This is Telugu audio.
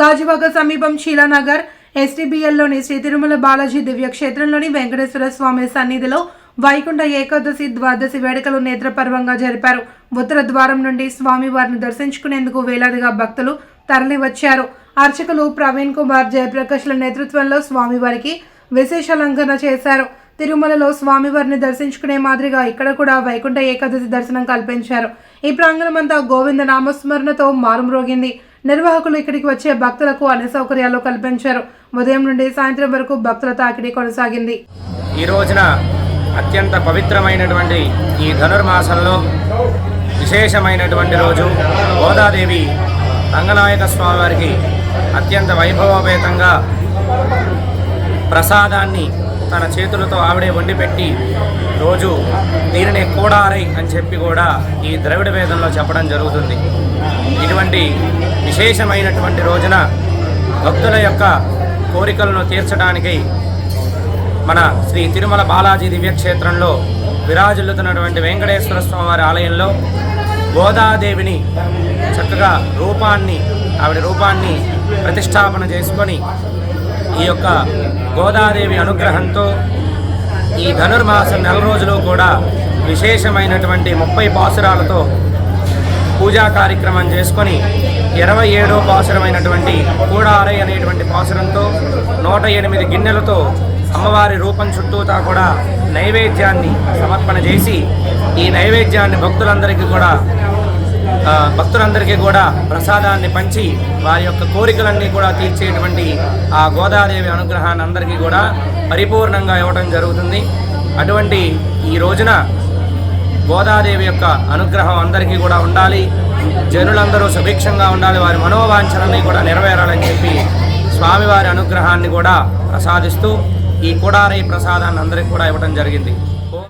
గాజువాక సమీపం శీలానగర్ ఎస్టీబీఎల్లోని శ్రీ తిరుమల బాలాజీ దివ్యక్షేత్రంలోని వెంకటేశ్వర స్వామి సన్నిధిలో వైకుంఠ ఏకాదశి ద్వాదశి వేడుకలు నేత్రపర్వంగా జరిపారు. ఉత్తర ద్వారం నుండి స్వామివారిని దర్శించుకునేందుకు వేలాదిగా భక్తులు తరలివచ్చారు. అర్చకులు ప్రవీణ్ కుమార్ జయప్రకాష్ల నేతృత్వంలో స్వామివారికి విశేషాలంకరణ చేశారు. తిరుమలలో స్వామివారిని దర్శించుకునే మాదిరిగా ఇక్కడ కూడా వైకుంఠ ఏకాదశి దర్శనం కల్పించారు. ఈ ప్రాంగణమంతా గోవింద నామస్మరణతో మారుమ్రోగింది. నిర్వాహకులు ఇక్కడికి వచ్చే భక్తులకు అన్ని సౌకర్యాలు కల్పించారు. ఉదయం నుండి సాయంత్రం వరకు భక్తుల తాకిడి కొనసాగింది. ఈ రోజున అత్యంత పవిత్రమైనటువంటి ఈ ధనుర్మాసంలో విశేషమైనటువంటి రోజు గోదాదేవి రంగనాయక స్వామివారికి అత్యంత వైభవోపేతంగా ప్రసాదాన్ని తన చేతులతో ఆవిడే వండి పెట్టి రోజు దీనిని కూడారై అని చెప్పి కూడా ఈ ద్రవిడ వేదంలో చెప్పడం జరుగుతుంది. ఇటువంటి విశేషమైనటువంటి రోజున భక్తుల యొక్క కోరికలను తీర్చడానికి మన శ్రీ తిరుమల బాలాజీ దివ్యక్షేత్రంలో విరాజిల్లుతున్నటువంటి వెంకటేశ్వర స్వామివారి ఆలయంలో గోదాదేవిని చక్కగా రూపాన్ని ఆవిడ రూపాన్ని ప్రతిష్టాపన చేసుకొని ఈ యొక్క గోదాదేవి అనుగ్రహంతో ఈ ధనుర్మాసం నెల రోజులు కూడా విశేషమైనటువంటి ముప్పై పాసురాలతో పూజా కార్యక్రమం చేసుకొని ఇరవై ఏడో పాసురమైనటువంటి కూడారై అనేటువంటి పాసురంతో నూట ఎనిమిది గిన్నెలతో అమ్మవారి రూపం చుట్టూతా కూడా నైవేద్యాన్ని సమర్పణ చేసి ఈ నైవేద్యాన్ని భక్తులందరికీ కూడా భక్తులందరికీ కూడా ప్రసాదాన్ని పంచి వారి యొక్క కోరికలన్నీ కూడా తీర్చేటువంటి ఆ గోదాదేవి అనుగ్రహాన్ని అందరికీ కూడా పరిపూర్ణంగా ఇవ్వడం జరుగుతుంది. అటువంటి ఈ రోజున గోదాదేవి యొక్క అనుగ్రహం అందరికీ కూడా ఉండాలి. జనులందరూ సుభిక్షంగా ఉండాలి. వారి మనోవాంఛనల్ని కూడా నెరవేరాలని చెప్పి స్వామివారి అనుగ్రహాన్ని కూడా ప్రసాదిస్తూ ఈ కుడారై ప్రసాదాన్ని అందరికీ కూడా ఇవ్వడం జరిగింది.